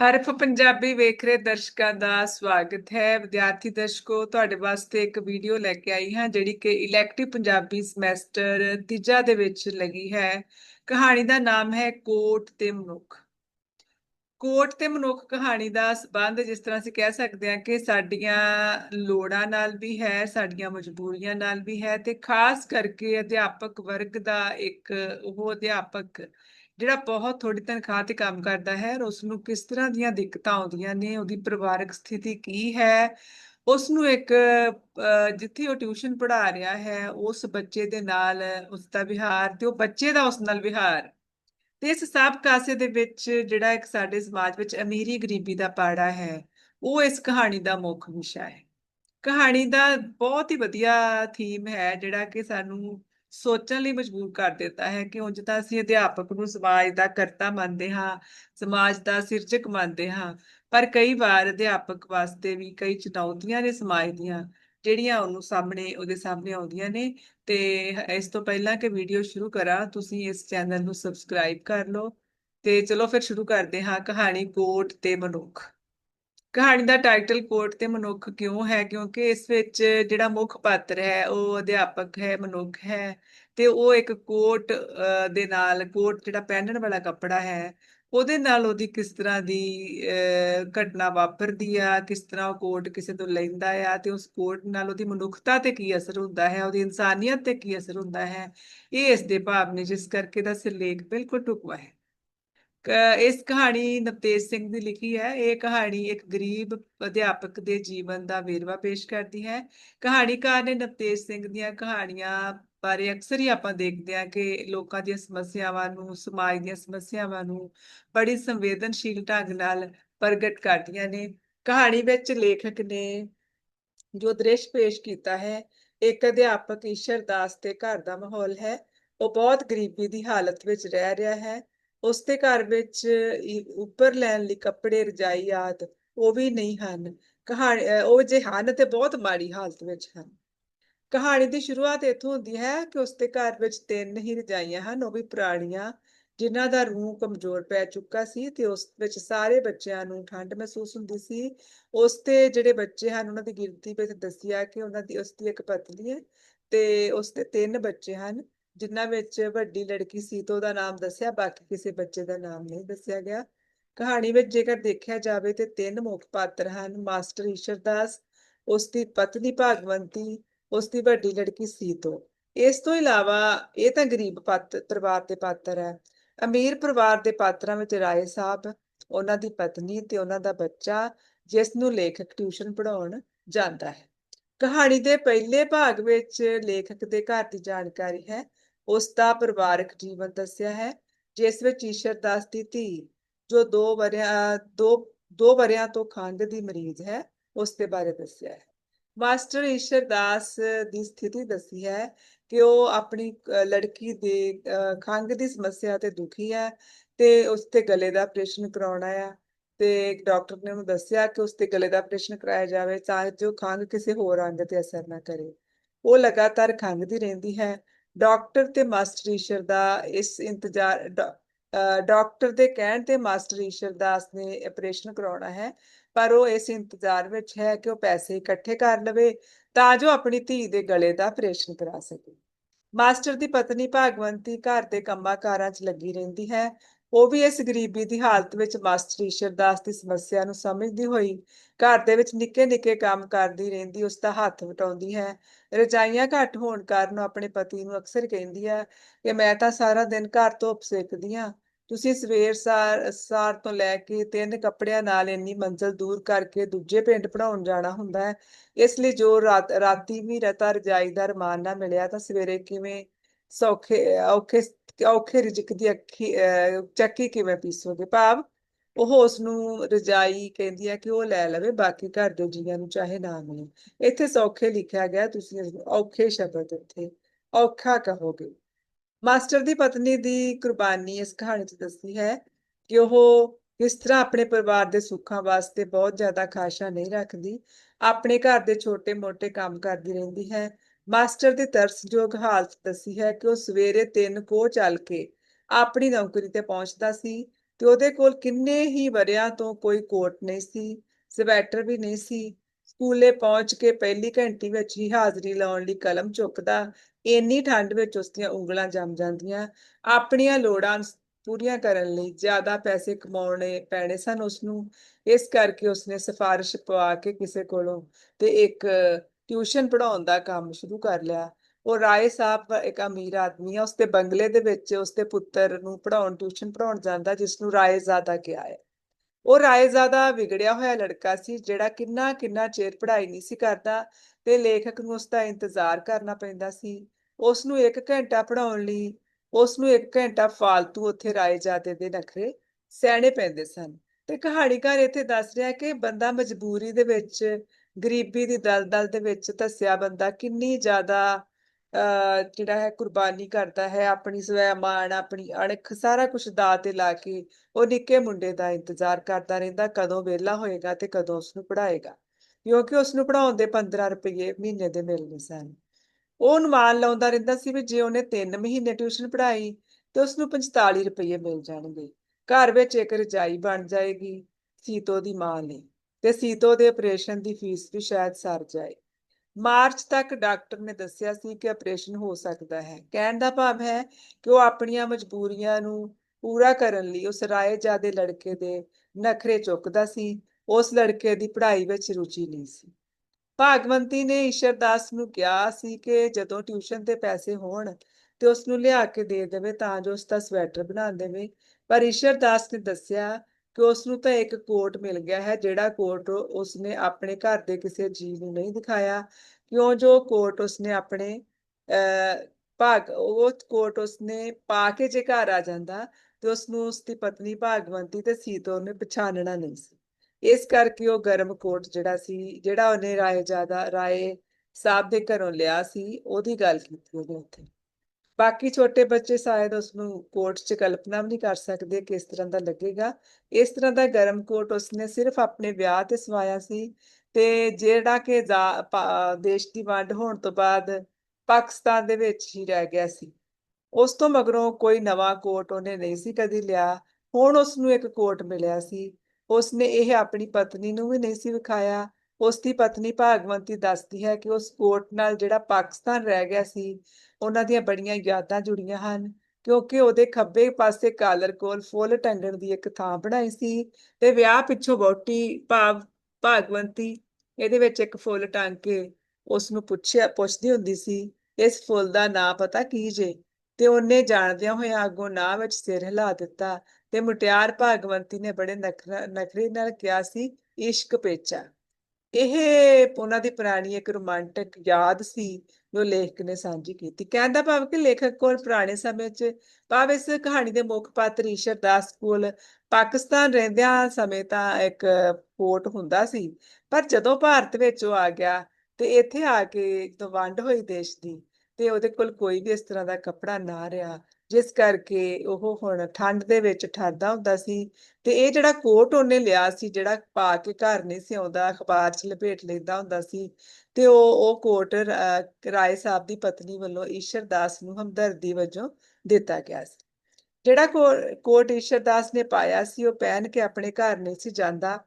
ਹਰਫ ਪੰਜਾਬੀ ਵੇਖ ਰਹੇ ਦਰਸ਼ਕਾਂ ਦਾ ਸਵਾਗਤ ਹੈ। ਵਿਦਿਆਰਥੀ ਦਰਸ਼ਕੋ, ਤੁਹਾਡੇ ਵਾਸਤੇ ਇੱਕ ਵੀਡੀਓ ਲੈ ਕੇ ਆਈ ਹਾਂ, ਜਿਹੜੀ ਕਿ ਇਲੈਕਟਿਵ ਪੰਜਾਬੀ ਸਮੈਸਟਰ ਤੀਜਾ ਦੇ ਵਿੱਚ ਲੱਗੀ ਹੈ। ਕਹਾਣੀ ਦਾ ਨਾਮ ਹੈ ਕੋਟ ਤੇ ਮਨੁੱਖ। ਕੋਟ ਤੇ ਮਨੁੱਖ ਕਹਾਣੀ ਦਾ ਸਬੰਧ ਜਿਸ ਤਰ੍ਹਾਂ ਅਸੀਂ ਕਹਿ ਸਕਦੇ ਹਾਂ ਕਿ ਸਾਡੀਆਂ ਲੋੜਾਂ ਨਾਲ ਵੀ ਹੈ, ਸਾਡੀਆਂ ਮਜਬੂਰੀਆਂ ਨਾਲ ਵੀ ਹੈ ਤੇ ਖਾਸ ਕਰਕੇ ਅਧਿਆਪਕ ਵਰਗ ਦਾ ਇੱਕ ਉਹ ਅਧਿਆਪਕ ਜਿਹੜਾ ਬਹੁਤ ਥੋੜੀ ਤਨਖਾਹ ਤੇ ਕੰਮ ਕਰਦਾ ਹੈ ਔਰ ਉਸ ਨੂੰ ਕਿਸ ਤਰ੍ਹਾਂ ਦੀਆਂ ਦਿੱਕਤਾਂ ਆਉਂਦੀਆਂ ਨੇ, ਉਹਦੀ ਪਰਿਵਾਰਕ ਸਥਿਤੀ ਕੀ ਹੈ ਉਸ ਨੂੰ ਇੱਕ ਜਿੱਥੇ ਉਹ ਟਿਊਸ਼ਨ ਪੜ੍ਹਾ ਰਿਹਾ ਹੈ, ਉਸ ਬੱਚੇ ਦੇ ਨਾਲ ਉਸ ਦਾ ਵਿਹਾਰ ਤੇ ਉਹ ਬੱਚੇ ਦਾ ਉਸ ਨਾਲ ਵਿਹਾਰ। ਤੇ ਇਸ ਸਭ ਕਾਸੇ ਦੇ ਵਿੱਚ ਜਿਹੜਾ ਇੱਕ ਸਾਡੇ ਸਮਾਜ ਵਿੱਚ ਅਮੀਰੀ ਗਰੀਬੀ ਦਾ ਪਾੜਾ ਹੈ, ਉਹ ਇਸ ਕਹਾਣੀ ਦਾ ਮੁੱਖ ਵਿਸ਼ਾ ਹੈ। ਕਹਾਣੀ ਦਾ ਬਹੁਤ ਹੀ ਵਧੀਆ ਥੀਮ ਹੈ, ਜਿਹੜਾ ਕਿ ਸਾਨੂੰ ਸੋਚਣ ਲਈ ਮਜਬੂਰ ਕਰ ਦਿੱਤਾ ਹੈ ਕਿ ਉਂਝ ਤਾਂ ਅਸੀਂ ਅਧਿਆਪਕ ਨੂੰ ਸਮਾਜ ਦਾ ਕਰਤਾ ਮੰਨਦੇ ਹਾਂ, ਸਮਾਜ ਦਾ ਸਿਰਜਕ ਮੰਨਦੇ ਹਾਂ, ਪਰ ਕਈ ਵਾਰ ਅਧਿਆਪਕ ਵਾਸਤੇ ਵੀ ਕਈ ਚੁਣੌਤੀਆਂ ਨੇ ਸਮਾਜ ਦੀਆਂ, ਜਿਹੜੀਆਂ ਉਹਨੂੰ ਸਾਹਮਣੇ, ਉਹਦੇ ਸਾਹਮਣੇ ਆਉਂਦੀਆਂ ਨੇ। ਤੇ ਇਸ ਤੋਂ ਪਹਿਲਾਂ ਕਿ ਵੀਡੀਓ ਸ਼ੁਰੂ ਕਰਾਂ, ਤੁਸੀਂ ਇਸ ਚੈਨਲ ਨੂੰ ਸਬਸਕ੍ਰਾਈਬ ਕਰ ਲਓ। ਤੇ ਚਲੋ ਫਿਰ ਸ਼ੁਰੂ ਕਰਦੇ ਹਾਂ ਕਹਾਣੀ ਕੋਟ ਤੇ ਮਨੁੱਖ। ਕਹਾਣੀ ਦਾ ਟਾਈਟਲ ਕੋਟ ਤੇ ਮਨੁੱਖ ਕਿਉਂ ਹੈ? ਕਿਉਂਕਿ ਇਸ ਵਿੱਚ ਜਿਹੜਾ ਮੁੱਖ ਪਾਤਰ ਹੈ ਉਹ ਅਧਿਆਪਕ ਹੈ ਮਨੁੱਖ ਹੈ ਤੇ ਉਹ ਇੱਕ ਕੋਟ ਦੇ ਨਾਲ ਕੋਟ ਜਿਹੜਾ ਪਹਿਨਣ ਵਾਲਾ ਕੱਪੜਾ ਹੈ ਉਹਦੇ ਨਾਲ ਉਹਦੀ ਕਿਸ ਤਰ੍ਹਾਂ ਦੀ ਅਹ, ਘਟਨਾ ਵਾਪਰਦੀ ਆ ਕਿਸ ਤਰ੍ਹਾਂ ਉਹ ਕੋਟ ਕਿਸੇ ਤੋਂ ਲੈਂਦਾ ਆ ਤੇ ਉਸ ਕੋਟ ਨਾਲ ਉਹਦੀ ਮਨੁੱਖਤਾ ਤੇ ਕੀ ਅਸਰ ਹੁੰਦਾ ਹੈ ਉਹਦੀ ਇਨਸਾਨੀਅਤ ਤੇ ਕੀ ਅਸਰ ਹੁੰਦਾ ਹੈ ਇਹ ਇਸ ਦੇ ਭਾਵ ਨੇ ਜਿਸ ਕਰਕੇ ਦਾ ਸਿਰਲੇਖ ਬਿਲਕੁਲ ਢੁਕਵਾ ਹੈ। ਇਸ ਕਹਾਣੀ ਨਵਤੇਜ ਸਿੰਘ ਦੀ ਲਿਖੀ ਹੈ। ਇਹ ਕਹਾਣੀ ਇੱਕ ਗਰੀਬ ਅਧਿਆਪਕ ਦੇ ਜੀਵਨ ਦਾ ਵੇਰਵਾ ਪੇਸ਼ ਕਰਦੀ ਹੈ। ਕਹਾਣੀਕਾਰ ਨੇ ਨਵਤੇਜ ਸਿੰਘ ਦੀਆਂ ਕਹਾਣੀਆਂ ਬਾਰੇ ਅਕਸਰ ਹੀ ਆਪਾਂ ਦੇਖਦੇ ਹਾਂ ਕਿ ਲੋਕਾਂ ਦੀਆਂ ਸਮੱਸਿਆਵਾਂ ਨੂੰ, ਸਮਾਜ ਦੀਆਂ ਸਮੱਸਿਆਵਾਂ ਨੂੰ ਬੜੀ ਸੰਵੇਦਨਸ਼ੀਲ ਢੰਗ ਨਾਲ ਪ੍ਰਗਟ ਕਰਦੀਆਂ ਨੇ। ਕਹਾਣੀ ਵਿੱਚ ਲੇਖਕ ਨੇ ਜੋ ਦ੍ਰਿਸ਼ ਪੇਸ਼ ਕੀਤਾ ਹੈ, ਇੱਕ ਅਧਿਆਪਕ ਈਸ਼ਰ ਦਾਸ ਦੇ ਘਰ ਦਾ ਮਾਹੌਲ ਹੈ। ਉਹ ਬਹੁਤ ਗਰੀਬੀ ਦੀ ਹਾਲਤ ਵਿੱਚ ਰਹਿ ਰਿਹਾ ਹੈ। ਉਸ ਦੇ ਘਰ ਵਿੱਚ ਉੱਪਰ ਲੈਣ ਲਈ ਕੱਪੜੇ, ਰਜਾਈ ਆਦਿ ਉਹ ਵੀ ਨਹੀਂ ਹਨ। ਕਹਾਣੀ ਉਹ ਜੇ ਹਨ ਤੇ ਬਹੁਤ ਮਾੜੀ ਹਾਲਤ ਵਿੱਚ ਹਨ। ਕਹਾਣੀ ਦੀ ਸ਼ੁਰੂਆਤ ਇੱਥੋਂ ਹੁੰਦੀ ਹੈ ਕਿ ਉਸ ਦੇ ਘਰ ਵਿੱਚ ਤਿੰਨ ਹੀ ਰਜਾਈਆਂ ਹਨ, ਉਹ ਵੀ ਪੁਰਾਣੀਆਂ, ਜਿਨ੍ਹਾਂ ਦਾ ਰੂਹ ਕਮਜ਼ੋਰ ਪੈ ਚੁੱਕਾ ਸੀ ਤੇ ਉਸ ਵਿੱਚ ਸਾਰੇ ਬੱਚਿਆਂ ਨੂੰ ਠੰਡ ਮਹਿਸੂਸ ਹੁੰਦੀ ਸੀ। ਉਸ ਤੇ ਜਿਹੜੇ ਬੱਚੇ ਹਨ, ਉਹਨਾਂ ਦੀ ਗਿਣਤੀ ਵਿੱਚ ਦੱਸਿਆ ਕਿ ਉਹਨਾਂ ਦੀ ਉਸ ਦੀ ਇੱਕ ਪਤਨੀ ਹੈ ਤੇ ਉਸ ਦੇ ਤਿੰਨ ਬੱਚੇ ਹਨ। ਜਿਨ੍ਹਾਂ ਵਿੱਚ ਵੱਡੀ ਲੜਕੀ ਸੀਤੋ ਦਾ ਨਾਮ ਦੱਸਿਆ, ਬਾਕੀ ਕਿਸੇ ਬੱਚੇ ਦਾ ਨਾਮ ਨਹੀਂ ਦੱਸਿਆ ਗਿਆ। ਕਹਾਣੀ ਵਿੱਚ ਜੇਕਰ ਦੇਖਿਆ ਜਾਵੇ ਤੇ ਤਿੰਨ ਮੁੱਖ ਪਾਤਰ ਹਨ, ਮਾਸਟਰ ਈਸ਼ਰ ਉਸ ਦੀ ਪਤਨੀ ਭਾਗਵੰਤੀ, ਉਸ ਦੀ ਵੱਡੀ ਲੜਕੀ ਸੀਤੋ। ਇਸ ਤੋਂ ਇਲਾਵਾ ਇਹ ਤਾਂ ਗਰੀਬ ਪਰਿਵਾਰ ਦੇ ਪਾਤਰ ਹੈ। ਅਮੀਰ ਪਰਿਵਾਰ ਦੇ ਪਾਤਰਾਂ ਵਿੱਚ ਰਾਏ ਸਾਹਿਬ, ਉਹਨਾਂ ਦੀ ਪਤਨੀ ਤੇ ਉਹਨਾਂ ਦਾ ਬੱਚਾ, ਜਿਸ ਨੂੰ ਲੇਖਕ ਟਿਊਸ਼ਨ ਪੜ੍ਹਾਉਣ ਜਾਂਦਾ ਹੈ। ਕਹਾਣੀ ਦੇ ਪਹਿਲੇ ਭਾਗ ਵਿੱਚ ਲੇਖਕ ਦੇ ਘਰ ਦੀ ਜਾਣਕਾਰੀ ਹੈ। ਉਸ ਦਾ ਪਰਿਵਾਰਕ ਜੀਵਨ ਦੱਸਿਆ ਹੈ ਜਿਸ ਵਿੱਚ ਈਸ਼ਰ ਦਾਸ ਦੀ ਧੀ ਜੋ ਦੋ ਵਰਿਆਂ ਦੋ ਦੋ ਵਰਿਆਂ ਤੋਂ ਖੰਘ ਦੀ ਮਰੀਜ਼ ਹੈ ਉਸ ਦੇ ਬਾਰੇ ਦੱਸਿਆ ਹੈ। ਮਾਸਟਰ ਈਸ਼ਰ ਦਾਸ ਦੀ ਸਥਿਤੀ ਦੱਸੀ ਹੈ ਕਿ ਉਹ ਆਪਣੀ ਲੜਕੀ ਦੇ ਅ, ਖੰਘ ਦੀ ਸਮੱਸਿਆ ਤੇ ਦੁਖੀ ਹੈ ਤੇ ਉਸ ਤੇ ਗਲੇ ਦਾ ਆਪਰੇਸ਼ਨ ਕਰਾਉਣਾ ਆ ਤੇ ਡਾਕਟਰ ਨੇ ਉਹਨੂੰ ਦੱਸਿਆ ਕਿ ਉਸ ਤੇ ਗਲੇ ਦਾ ਆਪਰੇਸ਼ਨ ਕਰਾਇਆ ਜਾਵੇ ਤਾਂ ਜੋ ਖੰਘ ਕਿਸੇ ਹੋਰ ਅੰਗ ਤੇ ਅਸਰ ਨਾ ਕਰੇ। ਉਹ ਲਗਾਤਾਰ ਖੰਘਦੀ ਰਹਿੰਦੀ ਹੈ ਡਾਕਟਰ ਤੇ ਮਾਸਟਰ ਈਸ਼ਰ ਦਾ ਇਸ ਇੰਤਜ਼ਾਰ ਡਾਕਟਰ ਦੇ ਕਹਿਣ ਤੇ ਮਾਸਟਰ ਈਸ਼ਰ ਦਾਸ ਨੇ ਆਪਰੇਸ਼ਨ ਕਰਾਉਣਾ ਹੈ, ਪਰ ਉਹ ਇਸ ਇੰਤਜ਼ਾਰ ਵਿੱਚ ਹੈ ਕਿ ਉਹ ਪੈਸੇ ਇਕੱਠੇ ਕਰ ਲਵੇ ਤਾਂ ਜੋ ਆਪਣੀ ਧੀ ਦੇ ਗਲੇ ਦਾ ਆਪਰੇਸ਼ਨ ਕਰਾ ਸਕੇ। ਮਾਸਟਰ ਦੀ ਪਤਨੀ ਭਾਗਵੰਤੀ ਘਰ ਦੇ ਕੰਮਾਂ ਕਾਰਾਂ 'ਚ ਲੱਗੀ ਰਹਿੰਦੀ ਹੈ ਉਹ ਵੀ ਇਸ ਗਰੀਬੀ ਦੀ ਹਾਲਤ ਵਿੱਚ ਮਾਸਟਰ ਈਸ਼ਰ ਦੀ ਸਮੱਸਿਆ ਨੂੰ ਸਮਝਦੀ ਹੋਈ ਘਰ ਦੇ ਵਿੱਚ ਨਿੱਕੇ ਨਿੱਕੇ ਕੰਮ ਕਰਦੀ ਰਹਿੰਦੀ, ਉਸ ਦਾ ਹੱਥ ਵਟਾਉਂਦੀ ਹੈ। ਰਜਾਈਆਂ ਘੱਟ ਹੋਣ ਕਾਰਨ ਆਪਣੇ ਪਤੀ ਨੂੰ ਅਕਸਰ ਕਹਿੰਦੀ ਹੈ ਕਿ ਮੈਂ ਤਾਂ ਸਾਰਾ ਦਿਨ ਘਰ ਧੁੱਪ ਸੇਕਦੀ ਹਾਂ। ਤੁਸੀਂ ਸਵੇਰ ਸਾਰ ਸਾਰ ਤੋਂ ਲੈ ਕੇ ਤਿੰਨ ਕੱਪੜਿਆਂ ਨਾਲ ਇੰਨੀ ਮੰਜ਼ਲ ਦੂਰ ਕਰਕੇ ਦੂਜੇ ਪਿੰਡ ਪੜਾਉਣ ਜਾਣਾ ਹੁੰਦਾ ਹੈ। ਇਸ ਲਈ ਜੋ ਰਾਤ, ਰਾਤੀ ਵੀ ਰਤਾ ਰਜਾਈ ਦਾ ਰਮਾਨ ਨਾ ਮਿਲਿਆ ਤਾਂ ਸਵੇਰੇ ਕਿਵੇਂ ਸੌਖੇ ਔਖੇ ਔਖੇ ਰਿਜਕ ਦੀ ਅੱਖੀ ਚੱਕੀ ਕਿਵੇਂ ਪੀਸੋਗੇ? ਭਾਵ ਉਹ ਉਸ ਨੂੰ ਰਜਾਈ ਕਹਿੰਦੀ ਹੈ ਕਿ ਉਹ ਲੈ ਲਵੇ, ਬਾਕੀ ਘਰ ਦੇ ਜੀਆਂ ਨੂੰ ਚਾਹੇ ਨਾ ਮਿਲੇ। ਇੱਥੇ ਸੌਖੇ ਲਿਖਿਆ ਗਿਆ, ਤੁਸੀਂ ਔਖੇ ਸ਼ਬਦ ਇੱਥੇ ਔਖਾ ਕਹੋਗੇ। ਮਾਸਟਰ ਦੀ ਪਤਨੀ ਦੀ ਕੁਰਬਾਨੀ ਇਸ ਕਹਾਣੀ 'ਚ ਦੱਸੀ ਹੈ ਕਿ ਉਹ ਕਿਸ ਤਰ੍ਹਾਂ ਆਪਣੇ ਪਰਿਵਾਰ ਦੇ ਸੁੱਖਾਂ ਵਾਸਤੇ ਬਹੁਤ ਜ਼ਿਆਦਾ ਖਾਸ਼ਾ ਨਹੀਂ ਰੱਖਦੀ, ਆਪਣੇ ਘਰ ਦੇ ਛੋਟੇ-ਮੋਟੇ ਕੰਮ ਕਰਦੀ ਰਹਿੰਦੀ ਹੈ ਮਾਸਟਰ ਦੀ ਤਰਸਯੋਗ ਹਾਲਤ ਦੱਸੀ ਹੈ ਕਿ ਉਹ ਸਵੇਰੇ 3 ਕੋ ਚੱਲ ਕੇ ਆਪਣੀ ਨੌਕਰੀ ਤੇ ਪਹੁੰਚਦਾ ਸੀ ਤੇ ਉਹਦੇ ਕੋਲ ਕਿੰਨੇ ਹੀ ਵਰਿਆਂ ਤੋਂ ਕੋਈ ਕੋਟ ਨਹੀਂ ਸੀ, ਸਵੈਟਰ ਵੀ ਨਹੀਂ ਸੀ। ਸਕੂਲੇ ਪਹੁੰਚ ਕੇ ਪਹਿਲੀ ਘੰਟੀ ਵਿੱਚ ਹੀ ਹਾਜ਼ਰੀ ਲਾਉਣ ਲਈ ਕਲਮ ਚੁੱਕਦਾ, ਇੰਨੀ ਠੰਡ ਵਿੱਚ ਉਸਦੀਆਂ ਉਂਗਲਾਂ ਜੰਮ ਜਾਂਦੀਆਂ। ਆਪਣੀਆਂ ਲੋੜਾਂ ਪੂਰੀਆਂ ਕਰਨ ਲਈ ਜ਼ਿਆਦਾ ਪੈਸੇ ਕਮਾਉਣੇ ਪੈਣੇ ਸਨ ਉਸਨੂੰ। ਇਸ ਕਰਕੇ ਉਸਨੇ ਸਿਫਾਰਿਸ਼ ਪਵਾ ਕੇ ਕਿਸੇ ਕੋਲੋਂ ਤੇ ਇੱਕ ਟਿਊਸ਼ਨ ਪੜਾਉਣ ਦਾ ਕੰਮ ਸ਼ੁਰੂ ਕਰ ਲਿਆ। ਉਹ ਰਾਏ ਸਾਹਿਬ, ਇੱਕ ਅਮੀਰ ਆਦਮੀ ਆ, ਉਸਦੇ ਬੰਗਲੇ ਦੇ ਵਿੱਚ ਉਸਦੇ ਪੁੱਤਰ ਨੂੰ ਪੜਾਉਣ ਟਿਊਸ਼ਨ ਪੜਾਉਣ ਜਾਂਦਾ, ਜਿਸ ਨੂੰ ਰਾਏਜ਼ਾਦਾ ਕਿਹਾ ਹੈ। ਉਹ ਰਾਏਜ਼ਾਦਾ ਵਿਗੜਿਆ ਹੋਇਆ ਲੜਕਾ ਸੀ, ਜਿਹੜਾ ਕਿੰਨਾ ਕਿੰਨਾ ਚਿਰ ਪੜ੍ਹਾਈ ਨਹੀਂ ਸੀ ਕਰਦਾ ਤੇ ਲੇਖਕ ਨੂੰ ਉਸਦਾ ਇੰਤਜ਼ਾਰ ਕਰਨਾ ਪੈਂਦਾ ਸੀ। ਉਸ ਨੂੰ ਇੱਕ ਘੰਟਾ ਪੜਾਉਣ ਲਈ ਉਸ ਨੂੰ ਇੱਕ ਘੰਟਾ ਫਾਲਤੂ ਉੱਥੇ ਰਾਏਜ਼ਾਦੇ ਦੇ ਨਖਰੇ ਸਹਿਣੇ ਪੈਂਦੇ ਸਨ। ਤੇ ਕਹਾਣੀਕਾਰ ਇੱਥੇ ਦੱਸ ਰਿਹਾ ਕਿ ਬੰਦਾ ਮਜਬੂਰੀ ਦੇ ਵਿੱਚ ਗਰੀਬੀ ਦੀ ਦਲਦਲ ਦੇ ਵਿੱਚ ਧੱਸਿਆ ਬੰਦਾ ਕਿੰਨੀ ਜ਼ਿਆਦਾ, ਅਹ, ਜਿਹੜਾ ਹੈ ਕੁਰਬਾਨੀ ਕਰਦਾ ਹੈ, ਆਪਣੀ ਸਵੈ ਸਵੈਮਾਨ ਆਪਣੀ ਅਣਖ, ਸਾਰਾ ਕੁਝ ਦਾ ਤੇ ਲਾ ਕੇ ਉਹ ਨਿੱਕੇ ਮੁੰਡੇ ਦਾ ਇੰਤਜ਼ਾਰ ਕਰਦਾ ਰਹਿੰਦਾ, ਕਦੋਂ ਵਿਹਲਾ ਹੋਏਗਾ ਤੇ ਕਦੋਂ ਉਸ ਨੂੰ ਪੜਾਏਗਾ ਕਿਉਂਕਿ ਉਸ ਨੂੰ ਪੜਾਉਣ ਦੇ 15 ਰੁਪਏ ਮਹੀਨੇ ਦੇ ਮਿਲਦੇ ਸਨ। ਉਹ ਅਨੁਮਾਨ ਲਾਉਂਦਾ ਰਹਿੰਦਾ ਸੀ ਵੀ ਜੇ ਉਹਨੇ 3 ਮਹੀਨੇ ਟਿਊਸ਼ਨ ਪੜਾਈ ਤੇ ਉਸ ਨੂੰ 45 ਰੁਪਏ ਮਿਲ ਜਾਣਗੇ। ਘਰ ਵਿੱਚ ਇੱਕ ਰਜਾਈ ਬਣ ਜਾਏਗੀ, ਸੀਤੋ ਦੀ ਮਾਂ ਲਈ। ਤੇ ਸੀਤੋ ਦੇ ਆਪਰੇਸ਼ਨ ਦੀ ਫੀਸ ਵੀ ਸ਼ਾਇਦ ਸਰ ਜਾਏ। ਮਾਰਚ ਤੱਕ ਡਾਕਟਰ ਨੇ ਦੱਸਿਆ ਸੀ ਕਿ ਆਪਰੇਸ਼ਨ ਹੋ ਸਕਦਾ ਹੈ। ਕਹਿਣ ਦਾ ਭਾਵ ਹੈ ਕਿ ਉਹ ਆਪਣੀਆਂ ਮਜਬੂਰੀਆਂ ਨੂੰ ਪੂਰਾ ਕਰਨ ਲਈ ਉਸ ਰਾਏਜਾਦੇ ਲੜਕੇ ਦੇ ਨਖਰੇ ਚੁੱਕਦਾ ਸੀ, ਉਸ ਲੜਕੇ ਦੀ ਪੜ੍ਹਾਈ ਵਿੱਚ ਰੁਚੀ ਨਹੀਂ ਸੀ। ਭਾਗਵੰਤੀ ਨੇ ਈਸ਼ਰਦਾਸ ਨੂੰ ਕਿਹਾ ਸੀ ਕਿ ਜਦੋਂ ਟਿਊਸ਼ਨ ਦੇ ਪੈਸੇ ਹੋਣ ਤੇ ਉਸ ਨੂੰ ਲਿਆ ਕੇ ਦੇ ਦੇਵੇ ਤਾਂ ਜੋ ਉਸ ਦਾ ਸਵੈਟਰ ਬਣਾ ਦੇਵੇ, ਪਰ ਈਸ਼ਰਦਾਸ ਨੇ ਦੱਸਿਆ ਕਿ ਉਸ ਨੂੰ ਤਾਂ ਇੱਕ ਕੋਟ ਮਿਲ ਗਿਆ ਹੈ, ਜਿਹੜਾ ਕੋਟ ਉਸਨੇ ਆਪਣੇ ਘਰ ਦੇ ਕਿਸੇ ਜੀਵ ਨੂੰ ਨਹੀਂ ਦਿਖਾਇਆ। ਕਿਉਂ ਜੋ ਕੋਟ ਉਸਨੇ ਆਪਣੇ ਭਾਗ, ਉਹ ਕੋਟ ਉਸਨੇ ਪਾ ਕੇ ਜੇ ਘਰ ਆ ਜਾਂਦਾ, ਤੇ ਉਸ ਨੂੰ ਉਸਦੀ ਪਤਨੀ ਭਾਗਵੰਤੀ ਤੇ ਸੀਤੋ ਨੇ ਪਛਾਣਨਾ ਨਹੀਂ ਸੀ। ਇਸ ਕਰਕੇ ਉਹ ਗਰਮ ਕੋਟ ਜਿਹੜਾ ਸੀ, ਜਿਹੜਾ ਉਹਨੇ ਰਾਏ ਜ਼ਿਆਦਾ, ਰਾਏ ਸਾਹਿਬ ਦੇ ਘਰੋਂ ਲਿਆ ਸੀ, ਉਹਦੀ ਗੱਲ ਕੀਤੀ ਉਹਨੇ ਉੱਥੇ। ਬਾਕੀ ਛੋਟੇ ਬੱਚੇ ਸ਼ਾਇਦ ਉਸ ਨੂੰ ਕੋਟ 'ਚ ਕਲਪਨਾ ਵੀ ਨਹੀਂ ਕਰ ਸਕਦੇ ਕਿਸ ਤਰ੍ਹਾਂ ਦਾ ਲੱਗੇਗਾ। ਇਸ ਤਰ੍ਹਾਂ ਦਾ ਗਰਮ ਕੋਟ ਉਸਨੇ ਸਿਰਫ ਆਪਣੇ ਵਿਆਹ ਤੇ ਸਵਾਇਆ ਸੀ ਤੇ ਜਿਹੜਾ ਕਿ ਦੇਸ਼ ਦੀ ਵੰਡ ਹੋਣ ਤੋਂ ਬਾਅਦ ਪਾਕਿਸਤਾਨ ਦੇ ਵਿੱਚ ਹੀ ਰਹਿ ਗਿਆ ਸੀ। ਉਸ ਤੋਂ ਮਗਰੋਂ ਕੋਈ ਨਵਾਂ ਕੋਟ ਉਹਨੇ ਨਹੀਂ ਸੀ ਕਦੀ ਲਿਆ। ਹੁਣ ਉਸ ਨੂੰ ਇੱਕ ਕੋਟ ਮਿਲਿਆ ਸੀ। ਉਸਨੇ ਇਹ ਆਪਣੀ ਪਤਨੀ ਨੂੰ ਵੀ ਨਹੀਂ ਸੀ ਵਿਖਾਇਆ। ਉਸ ਦੀ ਪਤਨੀ ਭਾਗਵੰਤੀ ਦੱਸਦੀ ਹੈ ਕਿ ਉਸ ਕੋਟ ਨਾਲ ਜਿਹੜਾ ਪਾਕਿਸਤਾਨ ਰਹਿ ਗਿਆ ਸੀ ਉਹਨਾਂ ਦੀਆਂ ਬੜੀਆਂ ਯਾਦਾਂ ਜੁੜੀਆਂ ਹਨ, ਕਿਉਂਕਿ ਉਹਦੇ ਖੱਬੇ ਪਾਸੇ ਕਾਲਰ ਕੋਲ ਫੁੱਲ ਟੰਗਣ ਦੀ ਇੱਕ ਥਾਂ ਬਣਾਈ ਸੀ ਤੇ ਵਿਆਹ ਪਿੱਛੋਂ ਵੋਟੀ ਭਾਵ ਭਾਗਵੰਤੀ ਇਹਦੇ ਵਿੱਚ ਇੱਕ ਫੁੱਲ ਟੰਗ ਕੇ ਉਸ ਨੂੰ ਪੁੱਛਿਆ, ਪੁੱਛਦੀ ਹੁੰਦੀ ਸੀ, ਇਸ ਫੁੱਲ ਦਾ ਨਾਂ ਪਤਾ ਕੀ ਜੇ? ਤੇ ਉਹਨੇ ਜਾਣਦਿਆਂ ਹੋਇਆਂ ਅੱਗੋਂ ਨਾਂ ਵਿੱਚ ਸਿਰ ਹਿਲਾ ਦਿੱਤਾ ਤੇ ਮੁਟਿਆਰ ਭਾਗਵੰਤੀ ਨੇ ਬੜੇ ਨਖਰੇ ਨਾਲ ਕਿਹਾ ਸੀ, ਇਸ਼ਕ ਪੇਚਾ। ਇਹ ਉਹਨਾਂ ਦੀ ਪੁਰਾਣੀ ਇੱਕ ਰੋਮਾਂਟਿਕ ਯਾਦ ਸੀ, ਜੋ ਲੇਖਕ ਨੇ ਸਾਂਝੀ ਕੀਤੀ। ਕਹਿੰਦਾ ਭਾਵ ਕਿ ਲੇਖਕ ਕੋਲ ਪੁਰਾਣੇ ਸਮੇਂ 'ਚ, ਭਾਵ ਇਸ ਕਹਾਣੀ ਦੇ ਮੁੱਖ ਪਾਤਰ ਈਸ਼ਰ ਦਾਸ ਕੋਲ ਪਾਕਿਸਤਾਨ ਰਹਿੰਦਿਆਂ ਸਮੇਂ ਤਾਂ ਇੱਕ ਕੋਟ ਹੁੰਦਾ ਸੀ, ਪਰ ਜਦੋਂ ਭਾਰਤ ਵਿੱਚ ਉਹ ਆ ਗਿਆ ਤੇ ਇੱਥੇ ਆ ਕੇ ਜਦੋਂ ਵੰਡ ਹੋਈ ਦੇਸ਼ ਦੀ, ਤੇ ਉਹਦੇ ਕੋਲ ਕੋਈ ਵੀ ਇਸ ਤਰ੍ਹਾਂ ਦਾ ਕੱਪੜਾ ਨਾ ਰਿਹਾ ਜਿਸ ਕਰਕੇ ਉਹ ਹੁਣ ਠੰਡ ਦੇ ਵਿੱਚ ਠਰਦਾ ਹੁੰਦਾ ਸੀ ਤੇ ਇਹ ਜਿਹੜਾ ਕੋਟ ਉਹਨੇ ਲਿਆ ਸੀ, ਜਿਹੜਾ ਪਾ ਕੇ ਘਰ ਨਹੀਂ ਸੀ ਆਉਂਦਾ, ਅਖਬਾਰ 'ਚ ਲਪੇਟ ਲੈਂਦਾ ਹੁੰਦਾ ਸੀ ਤੇ ਉਹ ਉਹ ਕੋਟ ਰਾਏ ਸਾਹਿਬ ਦੀ ਪਤਨੀ ਵੱਲੋਂ ਈਸ਼ਰਦਾਸ ਨੂੰ ਹਮਦਰਦੀ ਵਜੋਂ ਦਿੱਤਾ ਗਿਆ ਸੀ। ਜਿਹੜਾ ਕੋਟ ਈਸ਼ਰਦਾਸ ਨੇ ਪਾਇਆ ਸੀ, ਉਹ ਪਹਿਨ ਕੇ ਆਪਣੇ ਘਰ ਨਹੀਂ ਸੀ ਜਾਂਦਾ,